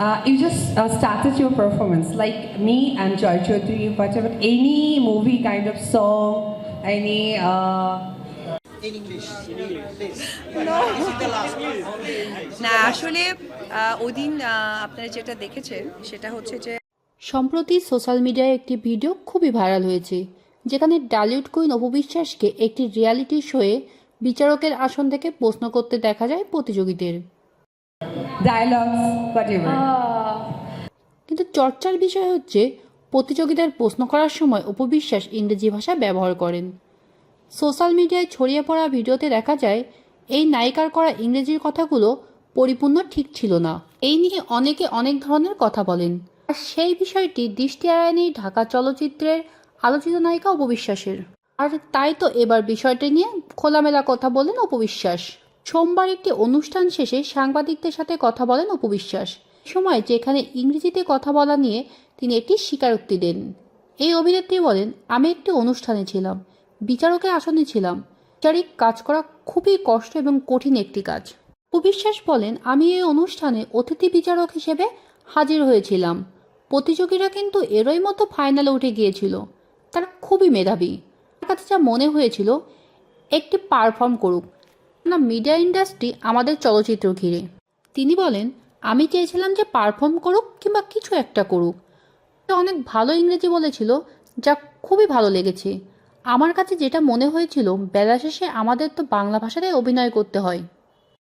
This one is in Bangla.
Uh, you just uh, started your performance, like me and Joy Chaudhary, whatever, any movie kind of song, any. Uh, In English, in English, please. না আসলে আহ, ওই দিন আহ, আপনারা যেটা দেখেছেন সেটা হচ্ছে যে সম্প্রতি সোশ্যাল মিডিয়ায় একটি ভিডিও খুবই ভাইরাল হয়েছে যেখানে ডালিউড কুইন অপবিশ্বাসকে একটি রিয়ালিটি শোয়ে বিচারকের আসন থেকে প্রশ্ন করতে দেখা যায় প্রতিযোগীদের। কিন্তু চর্চার বিষয় হচ্ছে, প্রতিযোগিতার প্রশ্ন করার সময় উপবিশ্বাস ইংরেজি ভাষা ব্যবহার করেন। সোশ্যাল মিডিয়ায় ছড়িয়ে পড়া ভিডিওতে দেখা যায়, এই নায়িকার করা ইংরেজির কথাগুলো পরিপূর্ণ ঠিক ছিল না। এই নিয়ে অনেকে অনেক ধরনের কথা বলেন। আর সেই বিষয়টি দৃষ্টি এড়ায়নি ঢাকা চলচ্চিত্রের আলোচিত নায়িকা উপবিশ্বাসের আর তাই তো এবার বিষয়টি নিয়ে খোলামেলা কথা বলেন উপবিশ্বাস সোমবার একটি অনুষ্ঠান শেষে সাংবাদিকদের সাথে কথা বলেন উপবিশ্বাস সময় যেখানে ইংরেজিতে কথা বলা নিয়ে তিনি একটি স্বীকারোক্তি দেন। এই অভিনেত্রী বলেন, আমি একটি অনুষ্ঠানে ছিলাম বিচারকের আসনে ছিলাম। বিচারিক কাজ করা খুবই কষ্ট এবং কঠিন একটি কাজ। উপবিশ্বাস বলেন, আমি এই অনুষ্ঠানে অতিথি বিচারক হিসেবে হাজির হয়েছিলাম। প্রতিযোগীরা কিন্তু এরই মতো ফাইনালে উঠে গিয়েছিল। তারা খুবই মেধাবী। আমার কাছে যা মনে হয়েছিল, একটি পারফর্ম করুক। না মিডিয়া ইন্ডাস্ট্রি আমাদের চলচ্চিত্র ঘিরে। তিনি বলেন, আমি চেয়েছিলাম যে পারফর্ম করুক কিংবা কিছু একটা করুক। অনেক ভালো ইংরেজি বলেছিল, যা খুবই ভালো লেগেছে। আমার কাছে যেটা মনে হয়েছিল, বেলা শেষে আমাদের তো বাংলা ভাষাতেই অভিনয় করতে হয়।